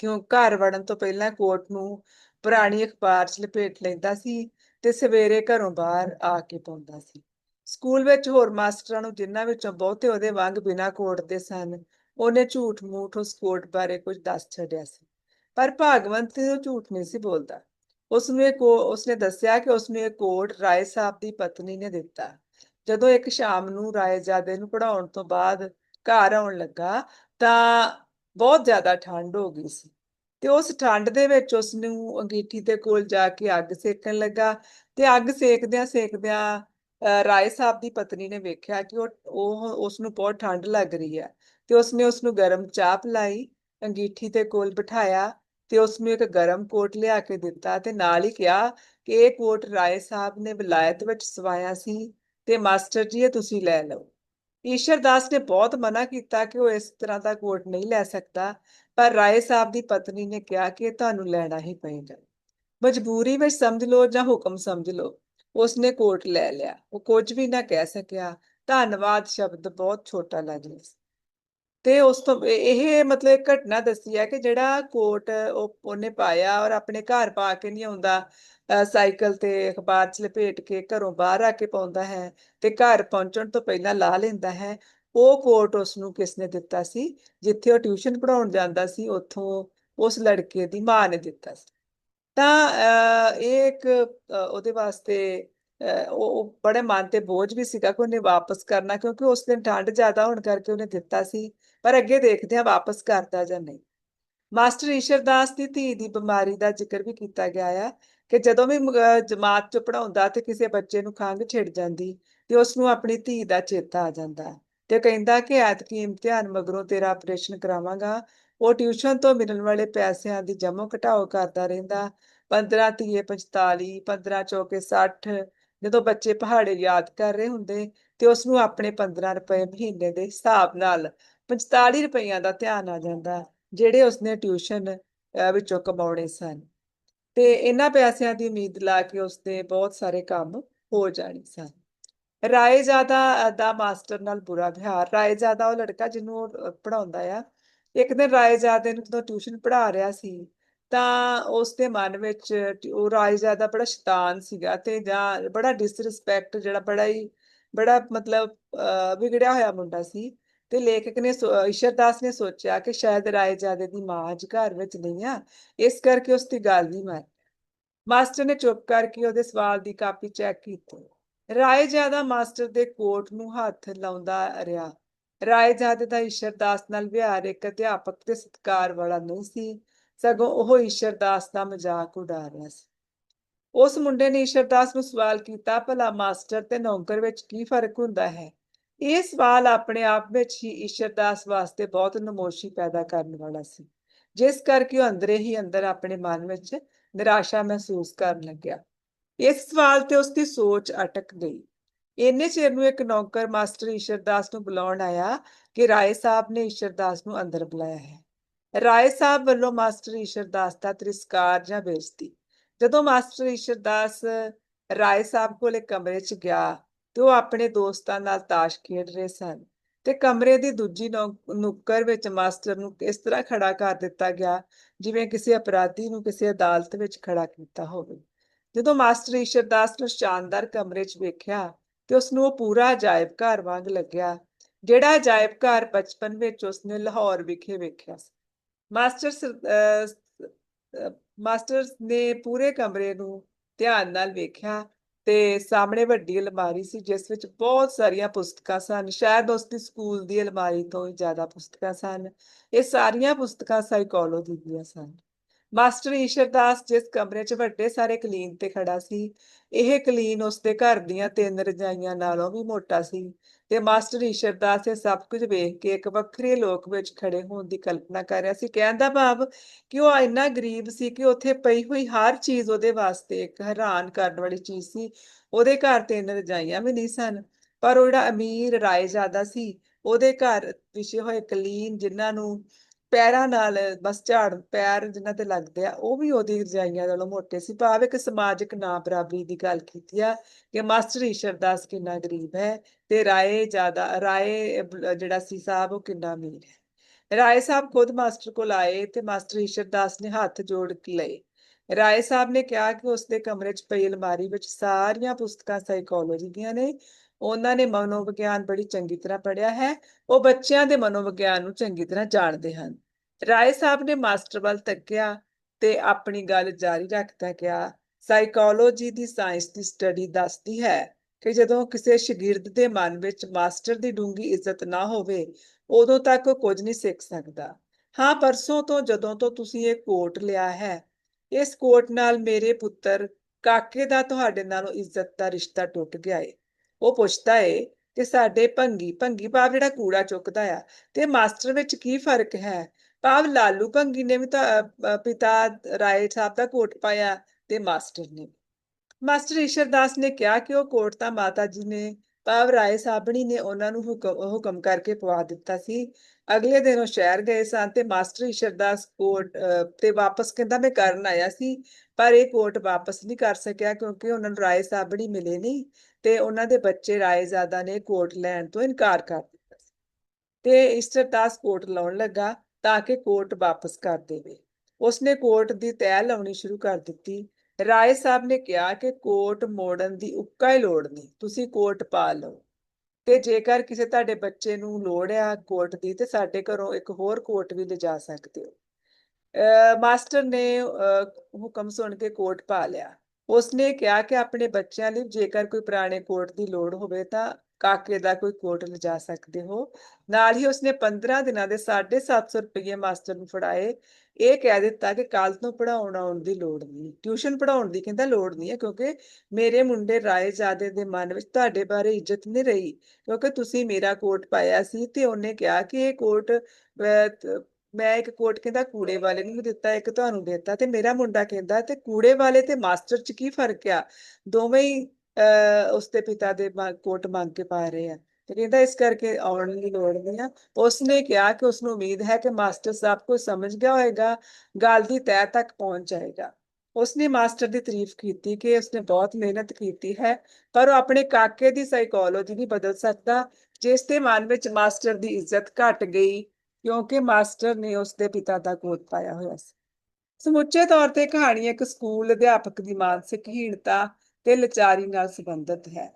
ਕਿਉਂ ਘਰ ਵੜਨ ਤੋਂ ਪਹਿਲਾਂ ਕੋਟ ਨੂੰ ਪੁਰਾਣੀ ਅਖਬਾਰ 'ਚ ਲਪੇਟ ਲੈਂਦਾ ਸੀ ਤੇ ਸਵੇਰੇ ਘਰੋਂ ਬਾਹਰ ਆ ਕੇ ਪਾਉਂਦਾ ਸੀ। ਸਕੂਲ ਵਿੱਚ ਹੋਰ ਮਾਸਟਰਾਂ ਨੂੰ ਜਿਨ੍ਹਾਂ ਵਿੱਚੋਂ ਬਹੁਤੇ ਉਹਦੇ ਵਾਂਗ ਬਿਨਾਂ ਕੋਟ ਦੇ ਸਨ, ਉਹਨੇ ਝੂਠ ਮੂਠ ਉਸ ਕੋਟ ਬਾਰੇ ਕੁਝ ਦੱਸ ਛੱਡਿਆ ਸੀ। ਪਰ ਭਾਗਵੰਤ ਉਹ ਝੂਠ ਨਹੀਂ ਸੀ ਬੋਲਦਾ। ਉਸ ਨੂੰ ਇਹ ਉਸਨੇ ਦੱਸਿਆ ਕਿ ਉਸ ਨੂੰ ਇਹ ਕੋਟ ਰਾਏ ਸਾਹਿਬ ਦੀ ਪਤਨੀ ਨੇ ਦਿੱਤਾ। ਜਦੋਂ ਇੱਕ ਸ਼ਾਮ ਨੂੰ ਰਾਏਜ਼ਾਦੇ ਨੂੰ ਪੜਾਉਣ ਤੋਂ ਬਾਅਦ ਘਰ ਆਉਣ ਲੱਗਾ, ਤਾਂ ਬਹੁਤ ਜ਼ਿਆਦਾ ਠੰਡ ਹੋ ਗਈ ਸੀ। ਤੇ ਉਸ ਠੰਡ ਦੇ ਵਿੱਚ ਉਸ ਨੂੰ ਅੰਗੀਠੀ ਦੇ ਕੋਲ ਜਾ ਕੇ ਅੱਗ ਸੇਕਣ ਲੱਗਾ ਤੇ ਅੱਗ ਸੇਕਦਿਆਂ ਸੇਕਦਿਆਂ ਰਾਏ ਸਾਹਿਬ ਦੀ ਪਤਨੀ ਨੇ ਵੇਖਿਆ ਕਿ ਉਹ ਉਹ ਉਸ ਨੂੰ ਬਹੁਤ ਠੰਡ ਲੱਗ ਰਹੀ ਹੈ ਤੇ ਉਸਨੇ ਉਸ ਨੂੰ ਗਰਮ ਚਾਹ ਪਲਾਈ, ਅੰਗੀਠੀ ਦੇ ਕੋਲ ਬਿਠਾਇਆ ਤੇ ਉਸ ਨੂੰ ਇੱਕ ਗਰਮ ਕੋਟ ਲਿਆ ਕੇ ਦਿੱਤਾ ਤੇ ਨਾਲ ਹੀ ਕਿਹਾ ਕਿ ਇਹ ਕੋਟ ਰਾਏ ਸਾਹਿਬ ਨੇ ਵਿਲਾਇਤ ਵਿੱਚ ਸਵਾਇਆ ਸੀ ਤੇ ਮਾਸਟਰ ਜੀ ਇਹ ਤੁਸੀਂ ਲੈ ਲਓ। ਈਸ਼ਰ ਦਾਸ ਨੇ ਬਹੁਤ ਮਨਾ ਕੀਤਾ ਕਿ ਉਹ ਇਸ ਤਰ੍ਹਾਂ ਦਾ ਕੋਟ ਨਹੀਂ ਲੈ ਸਕਦਾ, ਪਰ ਰਾਏ ਸਾਹਿਬ ਦੀ ਪਤਨੀ ਨੇ ਕਿਹਾ ਕਿ ਤੁਹਾਨੂੰ ਲੈਣਾ ਹੀ ਪਏਗਾ। ਮਜਬੂਰੀ ਵਿੱਚ ਸਮਝ ਲਓ ਜਾਂ ਹੁਕਮ ਸਮਝ ਲਓ ਉਸਨੇ ਕੋਟ ਲੈ ਲਿਆ। ਉਹ ਕੁਝ ਵੀ ਨਾ ਕਹਿ ਸਕਿਆ। ਧੰਨਵਾਦ ਸ਼ਬਦ ਬਹੁਤ ਛੋਟਾ ਲੱਗ ਰਿਹਾ ਤੇ ਉਸ ਤੋਂ ਇਹ ਮਤਲਬ ਘਟਨਾ ਦੱਸੀ ਹੈ ਕਿ ਜਿਹੜਾ ਕੋਟ ਉਹਨੇ ਪਾਇਆ ਔਰ ਆਪਣੇ ਘਰ ਪਾ ਕੇ ਨਹੀਂ ਆਉਂਦਾ ਅ, ਸਾਈਕਲ ਤੇ ਅਖਬਾਰ 'ਚ ਲਪੇਟ ਕੇ ਘਰੋਂ ਬਾਹਰ ਆ ਕੇ ਪਾਉਂਦਾ ਹੈ ਤੇ ਘਰ ਪਹੁੰਚਣ ਤੋਂ ਪਹਿਲਾਂ ਲਾ ਲੈਂਦਾ ਹੈ। ਉਹ ਕੋਟ ਉਸ ਨੂੰ ਕਿਸ ਨੇ ਦਿੱਤਾ ਸੀ? ਜਿੱਥੇ ਉਹ ਟਿਊਸ਼ਨ ਪੜਾਉਣ ਜਾਂਦਾ ਸੀ ਉੱਥੋਂ ਉਸ ਲੜਕੇ ਦੀ ਮਾਂ ਨੇ ਦਿੱਤਾ ਸੀ। ਤਾਂ ਇਹ ਇੱਕ ਉਹਦੇ ਵਾਸਤੇ ਅ, ਉਹ ਬੜੇ ਮਨ ਤੇ ਬੋਝ ਵੀ ਸੀਗਾ ਕਿ ਉਹਨੇ ਵਾਪਸ ਕਰਨਾ ਕਿਉਂਕਿ ਉਸ ਦਿਨ ਠੰਡ ਜ਼ਿਆਦਾ ਹੋਣ ਕਰਕੇ ਉਹਨੇ ਦਿੱਤਾ ਸੀ ਪਰ ਅੱਗੇ ਦੇਖਦੇ ਹਾਂ ਵਾਪਸ ਕਰਦਾ ਜਾਂ ਨਹੀਂ। ਮਾਸਟਰ ਈਸ਼ਰਦਾਸ ਦੀ ਧੀ ਦੀ ਬਿਮਾਰੀ ਦਾ ਜ਼ਿਕਰ ਵੀ ਕੀਤਾ ਗਿਆ ਆ ਕਿ ਜਦੋਂ ਵੀ ਜਮਾਤ ਚ ਪੜਾਉਂਦਾ ਤੇ ਕਿਸੇ ਬੱਚੇ ਨੂੰ ਖੰਘ ਛਿੜ ਜਾਂਦੀ ਤੇ ਉਸ ਨੂੰ ਆਪਣੀ ਧੀ ਦਾ ਚੇਤਾ ਆ ਜਾਂਦਾ। ਤੇ ਕਹਿੰਦਾ ਕਿ ਐਤਕੀ ਇਮਤਿਹਾਨ ਮਗਰੋਂ ਤੇਰਾ ਆਪਰੇਸ਼ਨ ਕਰਾਵਾਂਗਾ ਉਹ ਟਿਊਸ਼ਨ ਤੋਂ ਮਿਲਣ ਵਾਲੇ ਪੈਸਿਆਂ ਦੀ ਜਮ੍ਹਾਂ ਘਟਾਓ ਕਰਦਾ ਰਹਿੰਦਾ। 15 ਤੀਏ 45 15 ਚੌਕੇ 60 ਜਦੋਂ ਬੱਚੇ ਪਹਾੜੇ ਯਾਦ ਕਰ ਰਹੇ ਹੁੰਦੇ ਤੇ ਉਸ ਨੂੰ ਆਪਣੇ 15 ਰੁਪਏ ਮਹੀਨੇ ਦੇ ਹਿਸਾਬ ਨਾਲ 45 ਰੁਪਈਆਂ ਦਾ ਧਿਆਨ ਆ ਜਾਂਦਾ, ਜਿਹੜੇ ਉਸਨੇ ਟਿਊਸ਼ਨ ਵਿੱਚੋਂ ਕਮਾਉਣੇ ਸਨ। ਤੇ ਇਹਨਾਂ ਪੈਸਿਆਂ ਦੀ ਉਮੀਦ ਲਾ ਕੇ ਉਸਦੇ ਬਹੁਤ ਸਾਰੇ ਕੰਮ ਹੋ ਜਾਣੇ ਸਨ। ਰਾਏ ਰਾਏਜ਼ਾਦਾ ਦਾ ਮਾਸਟਰ ਨਾਲ ਬੁਰਾ ਵਿਹਾਰ। ਰਾਏ ਜਾਦਾ ਉਹ ਲੜਕਾ ਜਿਹਨੂੰ ਉਹ ਪੜਾਉਂਦਾ ਆ ਇੱਕ ਦਿਨ ਰਾਏਜ਼ਾਦੇ ਨੂੰ ਜਦੋਂ ਟਿਊਸ਼ਨ ਪੜ੍ਹਾ ਰਿਹਾ ਸੀ ਤਾਂ ਉਸਦੇ ਮਨ ਵਿੱਚ ਟ- ਉਹ ਰਾਏਜ਼ਾਦਾ ਬੜਾ ਸ਼ੈਤਾਨ ਸੀਗਾ ਤੇ ਜਾਂ ਬੜਾ ਡਿਸਰਿਸਪੈਕਟ ਜਿਹੜਾ ਬੜਾ ਹੀ ਬੜਾ ਮਤਲਬ ਵਿਗੜਿਆ ਹੋਇਆ ਮੁੰਡਾ ਸੀ ਤੇ ਲੇਖਕ ਨੇ ਸੋ- ਅਹ, ਈਸ਼ਰਦਾਸ ਨੇ ਸੋਚਿਆ ਕਿ ਸ਼ਾਇਦ ਰਾਏਜ਼ਾਦੇ ਦੀ ਮਾਂ ਅੱਜ ਘਰ ਵਿੱਚ ਨਹੀਂ ਆ ਇਸ ਕਰਕੇ ਉਸ ਦੀ ਗੱਲ ਨਹੀਂ ਮੰਨ। ਮਾਸਟਰ ਨੇ ਚੁੱਪ ਕਰਕੇ ਉਹਦੇ ਸਵਾਲ ਦੀ ਕਾਪੀ ਚੈੱਕ ਕੀਤੀ। ਰਾਏਜ਼ਾਦਾ ਮਾਸਟਰ ਦੇ ਕੋਟ ਨੂੰ ਹੱਥ ਲਾਉਂਦਾ ਰਿਹਾ। ਰਾਏਜ਼ਾਦੇ ਦਾ ਈਸ਼ਰਦਾਸ ਨਾਲ ਵਿਹਾਰ ਇੱਕ ਅਧਿਆਪਕ ਤੇ ਸਤਿਕਾਰ ਵਾਲਾ ਨਹੀਂ ਸੀ, ਸਗੋਂ ਉਹ ਈਸ਼ਰਦਾਸ ਦਾ ਮਜ਼ਾਕ ਉਡਾ ਰਿਹਾ ਸੀ। ਉਸ ਮੁੰਡੇ ਨੇ ਈਸ਼ਰਦਾਸ ਨੂੰ ਸਵਾਲ ਕੀਤਾ, ਭਲਾ ਮਾਸਟਰ ਤੇ ਨੌਕਰ ਵਿੱਚ ਕੀ ਫ਼ਰਕ ਹੁੰਦਾ ਹੈ? ਇਹ ਸਵਾਲ ਆਪਣੇ ਆਪ ਵਿੱਚ ਹੀ ਈਸ਼ਰਦਾਸ ਵਾਸਤੇ ਬਹੁਤ ਨਮੋਸ਼ੀ ਪੈਦਾ ਕਰਨ ਵਾਲਾ ਸੀ, ਜਿਸ ਕਰਕੇ ਉਹ ਅੰਦਰੇ ਹੀ ਅੰਦਰ ਆਪਣੇ ਮਨ ਵਿੱਚ ਨਿਰਾਸ਼ਾ ਮਹਿਸੂਸ ਕਰਨ ਲੱਗਿਆ। ਇਸ ਸਵਾਲ ਤੇ ਉਸ ਦੀ ਸੋਚ ਅਟਕ ਗਈ। ਇੰਨੇ ਚਿਰ ਨੂੰ ਇੱਕ ਨੌਕਰ ਮਾਸਟਰ ਈਸ਼ਰਦਾਸ ਨੂੰ ਬੁਲਾਉਣ ਆਇਆ ਕਿ ਰਾਏ ਸਾਹਿਬ ਨੇ ਈਸ਼ਰਦਾਸ ਨੂੰ ਅੰਦਰ ਬੁਲਾਇਆ ਹੈ। ਰਾਏ ਸਾਹਿਬ ਵੱਲੋਂ ਮਾਸਟਰ ਈਸ਼ਰਦਾਸ ਦਾ ਤਿਰਸਕਾਰ ਜਾਂ ਬੇਇੱਜ਼ਤੀ। ਜਦੋਂ ਮਾਸਟਰ ਈਸ਼ਰਦਾਸ ਰਾਏ ਸਾਹਿਬ ਕੋਲੇ ਕਮਰੇ 'ਚ ਗਿਆ ਤੇ ਉਹ ਆਪਣੇ ਦੋਸਤਾਂ ਨਾਲ ਤਾਸ਼ ਖੇਡ ਰਹੇ ਸਨ ਤੇ ਕਮਰੇ ਦੀ ਦੂਜੀ ਨੌ- ਨੁੱਕਰ ਵਿੱਚ ਮਾਸਟਰ ਨੂੰ ਇਸ ਤਰ੍ਹਾਂ ਖੜਾ ਕਰ ਦਿੱਤਾ ਗਿਆ ਜਿਵੇਂ ਕਿਸੇ ਅਪਰਾਧੀ ਨੂੰ ਕਿਸੇ ਅਦਾਲਤ ਵਿੱਚ ਖੜਾ ਕੀਤਾ ਹੋਵੇ। ਜਦੋਂ ਮਾਸਟਰ ਈਸ਼ਰਦਾਸ ਨੂੰ ਸ਼ਾਨਦਾਰ ਕਮਰੇ 'ਚ ਵੇਖਿਆ ਤੇ ਉਸ ਨੂੰ ਉਹ ਪੂਰਾ ਅਜਾਇਬ ਘਰ ਵਾਂਗ ਲੱਗਿਆ, ਜਿਹੜਾ ਅਜਾਇਬ ਘਰ ਬਚਪਨ ਵਿੱਚ ਉਸਨੇ ਲਾਹੌਰ ਵਿਖੇ ਵੇਖਿਆ ਸੀ। ਮਾਸਟਰ ਮਾਸਟਰ ਨੇ ਪੂਰੇ ਕਮਰੇ ਨੂੰ ਧਿਆਨ ਨਾਲ ਵੇਖਿਆ ਤੇ ਸਾਹਮਣੇ ਵੱਡੀ ਅਲਮਾਰੀ ਸੀ, ਜਿਸ ਵਿੱਚ ਬਹੁਤ ਸਾਰੀਆਂ ਪੁਸਤਕਾਂ ਸਨ। ਸ਼ਾਇਦ ਉਸ ਦੀ ਸਕੂਲ ਦੀ ਅਲਮਾਰੀ ਤੋਂ ਵੀ ਜ਼ਿਆਦਾ ਪੁਸਤਕਾਂ ਸਨ। ਇਹ ਸਾਰੀਆਂ ਪੁਸਤਕਾਂ ਸਾਈਕੋਲੋਜੀ ਦੀਆਂ ਸਨ। ਮਾਸਟਰ ਈਸ਼ਰਦਾਸ ਜਿਸ ਕਮਰੇ 'ਚ ਵੱਡੇ ਸਾਰੇ ਕਲੀਨ ਤੇ ਖੜਾ ਸੀ, ਇਹ ਕਲੀਨ ਉਸਦੇ ਘਰ ਦੀਆਂ ਤਿੰਨ ਰਜਾਈਆਂ ਨਾਲੋਂ ਵੀ ਮੋਟਾ ਸੀ ਤੇ ਮਾਸਟਰ ਈਸ਼ਰਦਾਸ ਇਹ ਸਭ ਕੁਝ ਵੇਖ ਕੇ ਇੱਕ ਵੱਖਰੇ ਲੋਕ ਵਿੱਚ ਖੜੇ ਹੋਣ ਦੀ ਕਲਪਨਾ ਕਰ ਰਿਹਾ ਸੀ, ਕਹਿਣ ਦਾ ਭਾਵ ਕਿ ਉਹ ਇੰਨਾ ਗਰੀਬ ਸੀ ਕਿ ਉੱਥੇ ਪਈ ਹੋਈ ਹਰ ਚੀਜ਼ ਉਹਦੇ ਵਾਸਤੇ ਇੱਕ ਹੈਰਾਨ ਕਰਨ ਵਾਲੀ ਚੀਜ਼ ਸੀ, ਉਹਦੇ ਘਰ ਤਿੰਨ ਰਜਾਈਆਂ ਵੀ ਨਹੀਂ ਸਨ, ਪਰ ਉਹ ਜਿਹੜਾ ਅਮੀਰ ਰਾਏਜ਼ਾਦਾ ਸੀ ਉਹਦੇ ਘਰ ਵਿਛੇ ਹੋਏ ਕਲੀਨ ਜਿਨ੍ਹਾਂ ਨੂੰ ਪੈਰਾਂ ਨਾਲ, ਬਸ ਝਾੜ, ਪੈਰ ਜਿਨ੍ਹਾਂ ਤੇ ਲੱਗਦੇ ਆ, ਉਹ ਵੀ ਉਹਦੀ ਰਜਾਈਆਂ ਨਾਲੋਂ ਮੋਟੇ ਸੀ। ਭਾਵ ਇੱਕ ਸਮਾਜਿਕ ਨਾ ਬਰਾਬਰੀ ਦੀ ਗੱਲ ਕੀਤੀ ਆ ਕਿ ਮਾਸਟਰ ਈਸ਼ਰਦਾਸ ਕਿੰਨਾ ਗਰੀਬ ਹੈ ਤੇ ਰਾਏ ਜ਼ਿਆਦਾ, ਰਾਏ ਜਿਹੜਾ ਸੀ ਸਾਹਿਬ, ਉਹ ਕਿੰਨਾ ਅਮੀਰ ਹੈ। ਰਾਏ ਸਾਹਿਬ ਖੁਦ ਮਾਸਟਰ ਕੋਲ ਆਏ ਤੇ ਮਾਸਟਰ ਈਸ਼ਰਦਾਸ ਨੇ ਹੱਥ ਜੋੜ ਕੇ ਲਏ। ਰਾਏ ਸਾਹਿਬ ਨੇ ਕਿਹਾ ਕਿ ਉਸਦੇ ਕਮਰੇ 'ਚ ਪਈ ਅਲਮਾਰੀ ਵਿੱਚ ਸਾਰੀਆਂ ਪੁਸਤਕਾਂ ਸਾਈਕੋਲੋਜੀ ਦੀਆਂ ਨੇ ਉਹਨਾਂ ਨੇ ਮਨੋਵਿਗਿਆਨ ਬੜੀ ਚੰਗੀ ਤਰ੍ਹਾਂ ਪੜ੍ਹਿਆ ਹੈ, ਉਹ ਬੱਚਿਆਂ ਦੇ ਮਨੋਵਿਗਿਆਨ ਨੂੰ ਚੰਗੀ ਤਰ੍ਹਾਂ ਜਾਣਦੇ ਹਨ। ਰਾਏ ਸਾਹਿਬ ਨੇ ਮਾਸਟਰ ਵੱਲ ਤੱਕਿਆ ਤੇ ਆਪਣੀ ਗੱਲ ਜਾਰੀ ਰੱਖਦਾ ਕਿਹਾ ਸਾਈਕੋਲੋਜੀ ਦੀ ਸਾਇੰਸ ਦੀ ਸਟੱਡੀ ਦੱਸਦੀ ਹੈ ਕਿ ਜਦੋਂ ਕਿਸੇ ਸ਼ਾਗਿਰਦ ਦੇ ਮਨ ਵਿੱਚ ਮਾਸਟਰ ਦੀ ਡੂੰਗੀ ਇੱਜ਼ਤ ਨਾ ਹੋਵੇ, ਉਦੋਂ ਤੱਕ ਉਹ ਕੁਝ ਨਹੀਂ ਸਿੱਖ ਸਕਦਾ। ਹਾਂ, ਪਰਸੋਂ ਤੋਂ ਜਦੋਂ ਤੋਂ ਤੁਸੀਂ ਇਹ ਕੋਟ ਲਿਆ ਹੈ, ਇਸ ਕੋਟ ਨਾਲ ਮੇਰੇ ਪੁੱਤਰ ਕਾਕੇ ਦਾ ਤੁਹਾਡੇ ਨਾਲੋਂ ਇੱਜ਼ਤ ਦਾ ਰਿਸ਼ਤਾ ਟੁੱਟ ਗਿਆ ਏ। ਉਹ ਪੁੱਛਦਾ ਏ ਕਿ ਸਾਡੇ ਭੰਗੀ ਭੰਗੀ ਭਾਵ ਜਿਹੜਾ ਕੂੜਾ ਚੁੱਕਦਾ ਆ, ਤੇ ਮਾਸਟਰ ਵਿੱਚ ਕੀ ਫ਼ਰਕ ਹੈ? ਭਾਵ ਲਾਲੂ ਭੰਗੀ ਨੇ ਵੀ ਤਾਂ ਪਿਤਾ ਰਾਏ ਸਾਹਿਬ ਦਾ ਕੋਟ ਪਾਇਆ ਤੇ ਮਾਸਟਰ ਨੇ। ਮਾਸਟਰ ਈਸ਼ਰਦਾਸ ਨੇ ਕਿਹਾ ਕਿ ਉਹ ਕੋਟ ਤਾਂ ਮਾਤਾ ਜੀ ਨੇ, ਭਾਵ ਰਾਏ ਸਾਬਣੀ ਨੇ ਉਹਨਾਂ ਨੂੰ ਹੁਕਮ ਹੁਕਮ ਕਰਕੇ ਪਵਾ ਦਿੱਤਾ ਸੀ। ਅਗਲੇ ਦਿਨ ਉਹ ਸ਼ਹਿਰ ਗਏ ਸਨ ਤੇ ਮਾਸਟਰ ਈਸ਼ਰਦਾਸ ਕੋਟ ਤੇ ਵਾਪਸ ਕਹਿੰਦਾ, ਮੈਂ ਕਰਨ ਆਇਆ ਸੀ, ਪਰ ਇਹ ਕੋਟ ਵਾਪਸ ਨਹੀਂ ਕਰ ਸਕਿਆ ਕਿਉਂਕਿ ਉਹਨਾਂ ਨੂੰ ਰਾਏ ਸਾਬਣੀ ਮਿਲੇ ਨਹੀਂ। ਤੇ ਉਹਨਾਂ ਦੇ ਬੱਚੇ ਰਾਏਜ਼ਾਦਾ ਨੇ ਕੋਰਟ ਲੈਣ ਤੋਂ ਇਨਕਾਰ ਕਰ ਦਿੱਤਾ ਸੀ। ਤੇ ਇਸ਼ਟਦਾਸ ਕੋਟ ਲਾਉਣ ਲੱਗਾ ਤਾਂ ਕਿ ਕੋਰਟ ਵਾਪਸ ਕਰ ਦੇਵੇ। ਉਸਨੇ ਕੋਰਟ ਦੀ ਤੈਅ ਲਾਉਣੀ ਸ਼ੁਰੂ ਕਰ ਦਿੱਤੀ। ਰਾਏ ਸਾਹਿਬ ਨੇ ਕਿਹਾ ਕਿ ਕੋਰਟ ਮੋੜਨ ਦੀ ਉੱਕਾ ਹੀ ਲੋੜ ਨਹੀਂ ਤੁਸੀਂ ਕੋਰਟ ਪਾ ਲਓ। ਤੇ ਜੇਕਰ ਕਿਸੇ ਤੁਹਾਡੇ ਬੱਚੇ ਨੂੰ ਲੋੜ ਆ ਕੋਰਟ ਦੀ ਤੇ ਸਾਡੇ ਘਰੋਂ ਇੱਕ ਹੋਰ ਕੋਰਟ ਵੀ ਲਿਜਾ ਸਕਦੇ ਹੋ। ਅਹ ਮਾਸਟਰ ਨੇ ਅਹ, ਹੁਕਮ ਸੁਣ ਕੇ ਕੋਰਟ ਪਾ ਲਿਆ। ਉਸਨੇ ਕਿਹਾ ਕਿ ਆਪਣੇ ਬੱਚਿਆਂ ਲਈ ਜੇਕਰ ਕੋਈ ਪੁਰਾਣੇ ਕੋਟ ਦੀ ਲੋੜ ਹੋਵੇ ਤਾਂ ਕਾਕੇ ਦਾ ਕੋਈ ਕੋਟ ਲਿਜਾ ਸਕਦੇ ਹੋ। ਨਾਲ ਹੀ ਉਸਨੇ 15 ਦਿਨਾਂ ਦੇ 750 ਰੁਪਏ ਮਾਸਟਰ ਨੂੰ ਫੜਾਏ। ਇਹ ਕਹਿ ਦਿੱਤਾ ਕਿ ਕੱਲ ਤੋਂ ਪੜਾਉਣ ਆਉਣ ਦੀ ਲੋੜ ਨਹੀਂ। ਟਿਊਸ਼ਨ ਪੜਾਉਣ ਦੀ ਕਹਿੰਦਾ ਲੋੜ ਨਹੀਂ ਹੈ ਕਿਉਂਕਿ ਮੇਰੇ ਮੁੰਡੇ ਰਾਏ ਜਾਦੇ ਦੇ ਮਨ ਵਿੱਚ ਤੁਹਾਡੇ ਬਾਰੇ ਇੱਜ਼ਤ ਨਹੀਂ ਰਹੀ। ਕਿਉਂਕਿ ਤੁਸੀਂ ਮੇਰਾ ਕੋਟ ਪਾਇਆ ਸੀ ਤੇ ਉਹਨੇ ਕਿਹਾ ਕਿ ਇਹ ਕੋਟ ਮੈਂ ਇੱਕ ਕੋਟ ਕਹਿੰਦਾ ਕੂੜੇ ਵਾਲੇ ਨੂੰ ਦਿੱਤਾ ਇੱਕ ਤੁਹਾਨੂੰ ਦਿੱਤਾ ਤੇ ਮੇਰਾ ਮੁੰਡਾ ਕਹਿੰਦਾ ਤੇ ਕੂੜੇ ਵਾਲੇ ਤੇ ਮਾਸਟਰ ਚ ਕੀ ਫ਼ਰਕ ਆ? ਦੋਵੇਂ ਹੀ ਅਹ, ਉਸਦੇ ਪਿਤਾ ਦੇ ਕੋਟ ਮੰਗ ਕੇ ਪਾ ਰਹੇ ਆ। ਤੇ ਕਹਿੰਦਾ ਇਸ ਕਰਕੇ ਆਉਣ ਦੀ ਲੋੜ ਨਹੀਂ ਆ। ਉਸਨੇ ਕਿਹਾ ਕਿ ਉਸਨੂੰ ਉਮੀਦ ਹੈ ਕਿ ਮਾਸਟਰ ਸਾਹਿਬ ਕੋਈ ਸਮਝ ਗਿਆ ਹੋਏਗਾ ਗੱਲ ਦੀ ਤੈਅ ਤੱਕ ਪਹੁੰਚ ਜਾਏਗਾ। ਉਸਨੇ ਮਾਸਟਰ ਦੀ ਤਾਰੀਫ ਕੀਤੀ ਕਿ ਉਸਨੇ ਬਹੁਤ ਮਿਹਨਤ ਕੀਤੀ ਹੈ ਪਰ ਉਹ ਆਪਣੇ ਕਾਕੇ ਦੀ ਸਾਈਕੋਲੋਜੀ ਨਹੀਂ ਬਦਲ ਸਕਦਾ ਜਿਸ ਦੇ ਮਨ ਵਿੱਚ ਮਾਸਟਰ ਦੀ ਇੱਜ਼ਤ ਘਟ ਗਈ। ਕਿਉਂਕਿ ਮਾਸਟਰ ਨੇ ਉਸਦੇ ਪਿਤਾ ਦਾ ਗੋਦ ਪਾਇਆ ਹੋਇਆ ਸੀ। ਸਮੁੱਚੇ ਤੌਰ ਤੇ ਕਹਾਣੀ ਇੱਕ ਸਕੂਲ ਅਧਿਆਪਕ ਦੀ ਮਾਨਸਿਕ ਹੀਣਤਾ ਤੇ ਲਾਚਾਰੀ ਨਾਲ ਸੰਬੰਧਿਤ ਹੈ।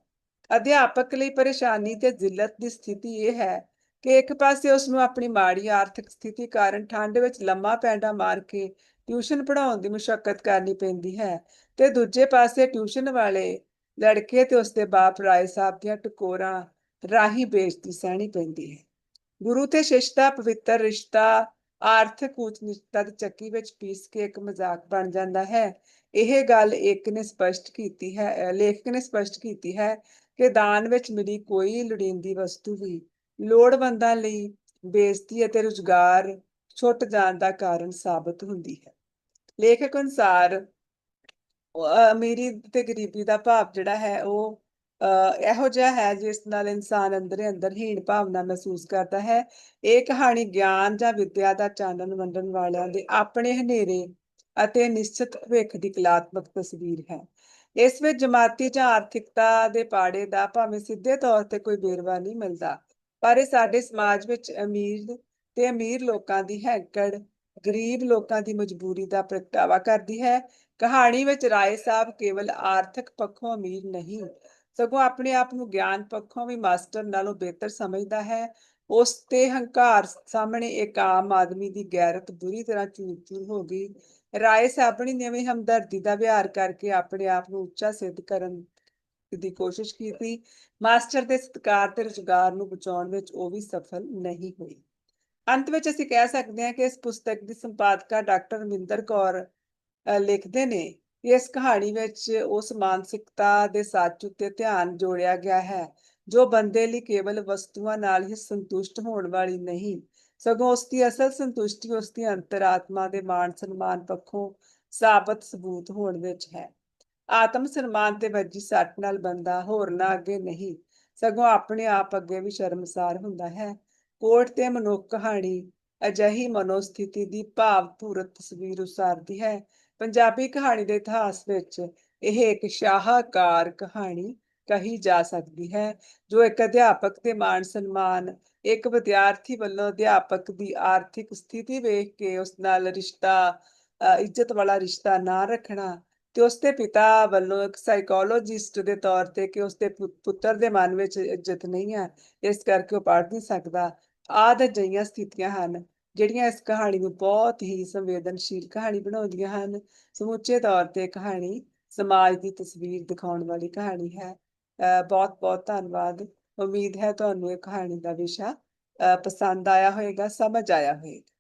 ਅਧਿਆਪਕ ਲਈ ਪਰੇਸ਼ਾਨੀ ਤੇ ਜ਼ਿਲਤ ਦੀ ਸਥਿਤੀ ਇਹ ਹੈ ਕਿ ਇੱਕ ਪਾਸੇ ਉਸ ਨੂੰ ਆਪਣੀ ਮਾੜੀ ਆਰਥਿਕ ਸਥਿਤੀ ਕਾਰਨ ਠੰਡ ਵਿੱਚ ਲੰਮਾ ਪੈਂਡਾ ਮਾਰ ਕੇ ਟਿਊਸ਼ਨ ਪੜ੍ਹਾਉਣ ਦੀ ਮੁਸ਼ਕਲ ਕਰਨੀ ਪੈਂਦੀ ਹੈ ਤੇ ਦੂਜੇ ਪਾਸੇ ਟਿਊਸ਼ਨ ਵਾਲੇ ਲੜਕੇ ਤੇ ਉਸਦੇ ਬਾਪ ਰਾਏ ਸਾਹਿਬ ਦੀਆਂ ਟਕੋਰਾਂ ਰਾਹੀਂ ਬੇਇੱਜ਼ਤੀ ਸਹਿਣੀ ਪੈਂਦੀ ਹੈ। ਗੁਰੂ ਤੇ ਸ਼ਿਸ਼ ਦਾ ਪਵਿੱਤਰ ਰਿਸ਼ਤਾ, ਆਰਥਿਕ ਉੱਚ ਦੀ ਚੱਕੀ ਵਿੱਚ ਪੀਸ ਕੇ ਇੱਕ ਮਜ਼ਾਕ ਬਣ ਜਾਂਦਾ ਹੈ। ਇਹ ਗੱਲ ਇੱਕ ਨੇ ਸਪਸ਼ਟ ਕੀਤੀ ਹੈ ਲੇਖਕ ਨੇ ਸਪਸ਼ਟ ਕੀਤੀ ਹੈ ਕਿ ਦਾਨ ਵਿੱਚ ਮਿਲੀ ਕੋਈ ਲੋੜੀਂਦੀ ਵਸਤੂ ਵੀ ਲੋੜਵੰਦਾਂ ਲਈ ਬੇਇੱਜ਼ਤੀ ਅਤੇ ਰੁਜ਼ਗਾਰ ਛੁੱਟ ਜਾਣ ਦਾ ਕਾਰਨ ਸਾਬਤ ਹੁੰਦੀ ਹੈ। ਲੇਖਕ ਅਨੁਸਾਰ ਅਮੀਰੀ ਤੇ ਗਰੀਬੀ ਦਾ ਭਾਵ ਜਿਹੜਾ ਹੈ, ਉਹ ਇਹੋ ਜਿਹਾ ਹੈ ਜਿਸ ਨਾਲ ਇਨਸਾਨ ਅੰਦਰੇ ਅੰਦਰ ਹੀਣ ਭਾਵਨਾ ਮਹਿਸੂਸ ਕਰਦਾ ਹੈ। ਇਹ ਕਹਾਣੀ ਗਿਆਨ ਜਾਂ ਵਿਦਿਆ ਦਾ ਚਾਨਣ ਵੰਡਣ ਵਾਲਿਆਂ ਦੇ ਆਪਣੇ ਹਨੇਰੇ ਅਤੇ ਨਿਸ਼ਚਿਤ ਭਵਿੱਖ ਦੀ ਕਲਾਤਮਕ ਤਸਵੀਰ ਹੈ। ਇਸ ਵਿੱਚ ਜਮਾਤੀ ਜਾਂ ਆਰਥਿਕਤਾ ਦੇ ਪਾੜੇ ਦਾ ਭਾਵੇਂ ਸਿੱਧੇ ਤੌਰ ਤੇ ਕੋਈ ਵੇਰਵਾ ਨਹੀਂ ਮਿਲਦਾ, ਪਰ ਇਹ ਸਾਡੇ ਸਮਾਜ ਵਿੱਚ ਅਮੀਰ ਤੇ ਅਮੀਰ ਲੋਕਾਂ ਦੀ ਹੈਂਕੜ, ਗਰੀਬ ਲੋਕਾਂ ਦੀ ਮਜਬੂਰੀ ਦਾ ਪ੍ਰਗਟਾਵਾ ਕਰਦੀ ਹੈ। ਕਹਾਣੀ ਵਿੱਚ ਰਾਏ ਸਾਹਿਬ ਕੇਵਲ ਆਰਥਿਕ ਪੱਖੋਂ ਅਮੀਰ ਨਹੀਂ ਸਗੋਂ ਆਪਣੇ ਆਪ ਨੂੰ ਗਿਆਨ ਪੱਖੋਂ ਵੀ ਮਾਸਟਰ ਨਾਲੋਂ ਬਿਹਤਰ ਸਮਝਦਾ ਹੈ। ਉਸ ਤੇ ਹੰਕਾਰ ਸਾਹਮਣੇ ਇੱਕ ਆਮ ਆਦਮੀ ਦੀ ਗੈਰਤ ਬੁਰੀ ਤਰ੍ਹਾਂ ਚੂਰ-ਚੂਰ ਹੋ ਗਈ। ਰਾਏ ਸਾਬਣੀ ਨੇ ਹਮਦਰਦੀ ਦਾ ਵਿਹਾਰ ਕਰਕੇ ਆਪਣੇ ਆਪ ਨੂੰ ਉੱਚਾ ਸਿੱਧ ਕਰਨ ਦੀ ਕੋਸ਼ਿਸ਼ ਕੀਤੀ। ਮਾਸਟਰ ਦੇ ਸਤਿਕਾਰ ਤੇ ਰੁਜ਼ਗਾਰ ਨੂੰ ਬਚਾਉਣ ਵਿੱਚ ਉਹ ਵੀ ਸਫਲ ਨਹੀਂ ਹੋਈ। ਅੰਤ ਵਿੱਚ ਅਸੀਂ ਕਹਿ ਸਕਦੇ ਹਾਂ ਕਿ ਇਸ ਪੁਸਤਕ ਦੀ ਸੰਪਾਦਕਾ ਡਾਕਟਰ ਰਮਿੰਦਰ ਕੌਰ ਲਿਖਦੇ ਨੇ ਇਸ ਕਹਾਣੀ ਵਿੱਚ ਉਸ ਮਾਨਸਿਕਤਾ ਦੇ ਸੱਚ ਉੱਤੇ ਧਿਆਨ ਜੋੜਿਆ ਗਿਆ ਹੈ, ਜੋ ਬੰਦੇ ਲਈ ਕੇਵਲ ਵਸਤੂਆਂ ਨਾਲ ਹੀ ਸੰਤੁਸ਼ਟ ਹੋਣ ਵਾਲੀ ਨਹੀਂ, ਸਗੋਂ ਉਸ ਦੀ ਅਸਲ ਸੰਤੁਸ਼ਟੀ ਉਸ ਦੀ ਅੰਤਰਾਤਮਾ ਦੇ ਮਾਣ ਸਨਮਾਨ ਪੱਖੋਂ ਸਾਬਤ ਸਬੂਤ ਹੋਣ ਵਿੱਚ ਹੈ। ਆਤਮ ਸਨਮਾਨ ਤੇ ਵੱਜੀ ਸੱਟ ਨਾਲ ਬੰਦਾ ਹੋਰਨਾਂ ਅੱਗੇ ਨਹੀਂ, ਸਗੋਂ ਆਪਣੇ ਆਪ ਅੱਗੇ ਵੀ ਸ਼ਰਮਸਾਰ ਹੁੰਦਾ ਹੈ। ਕੋਟ ਤੇ ਮਨੁੱਖ ਕਹਾਣੀ ਅਜਿਹੀ ਮਨੋਸਥਿਤੀ ਦੀ ਭਾਵਪੂਰਤ ਤਸਵੀਰ ਉਸਾਰਦੀ ਹੈ ਪੰਜਾਬੀ ਕਹਾਣੀ ਦੇ ਇਤਿਹਾਸ ਵਿੱਚ ਇਹ ਇੱਕ ਸ਼ਾਹਕਾਰ ਕਹਾਣੀ ਕਹੀ ਜਾ ਸਕਦੀ ਹੈ, ਜੋ ਇੱਕ ਅਧਿਆਪਕ ਦੇ ਮਾਣ ਸਨਮਾਨ, ਇੱਕ ਵਿਦਿਆਰਥੀ ਵੱਲੋਂ ਅਧਿਆਪਕ ਦੀ ਆਰਥਿਕ ਸਥਿਤੀ ਵੇਖ ਕੇ ਉਸ ਨਾਲ ਰਿਸ਼ਤਾ ਇੱਜ਼ਤ ਵਾਲਾ ਰਿਸ਼ਤਾ ਨਾ ਰੱਖਣਾ ਤੇ ਉਸਦੇ ਪਿਤਾ ਵੱਲੋਂ ਇੱਕ ਸਾਈਕੋਲੋਜਿਸਟ ਦੇ ਤੌਰ ਤੇ ਕਿ ਉਸਦੇ ਪੁ- ਪੁੱਤਰ ਦੇ ਮਨ ਵਿੱਚ ਇੱਜ਼ਤ ਨਹੀਂ ਹੈ, ਇਸ ਕਰਕੇ ਉਹ ਪੜ੍ਹ ਨਹੀਂ ਸਕਦਾ, ਆਦਿ ਅਜਿਹੀਆਂ ਸਥਿਤੀਆਂ ਹਨ। ਜਿਹੜੀਆਂ ਇਸ ਕਹਾਣੀ ਨੂੰ ਬਹੁਤ ਹੀ ਸੰਵੇਦਨਸ਼ੀਲ ਕਹਾਣੀ ਬਣਾਉਂਦੀਆਂ ਹਨ ਸਮੁੱਚੇ ਤੌਰ ਤੇ ਕਹਾਣੀ ਸਮਾਜ ਦੀ ਤਸਵੀਰ ਦਿਖਾਉਣ ਵਾਲੀ ਕਹਾਣੀ ਹੈ। ਬਹੁਤ ਬਹੁਤ ਧੰਨਵਾਦ। ਉਮੀਦ ਹੈ ਤੁਹਾਨੂੰ ਇਹ ਕਹਾਣੀ ਦਾ ਵਿਸ਼ਾ ਅ, ਪਸੰਦ ਆਇਆ ਹੋਵੇਗਾ ਸਮਝ ਆਇਆ ਹੋਵੇਗਾ।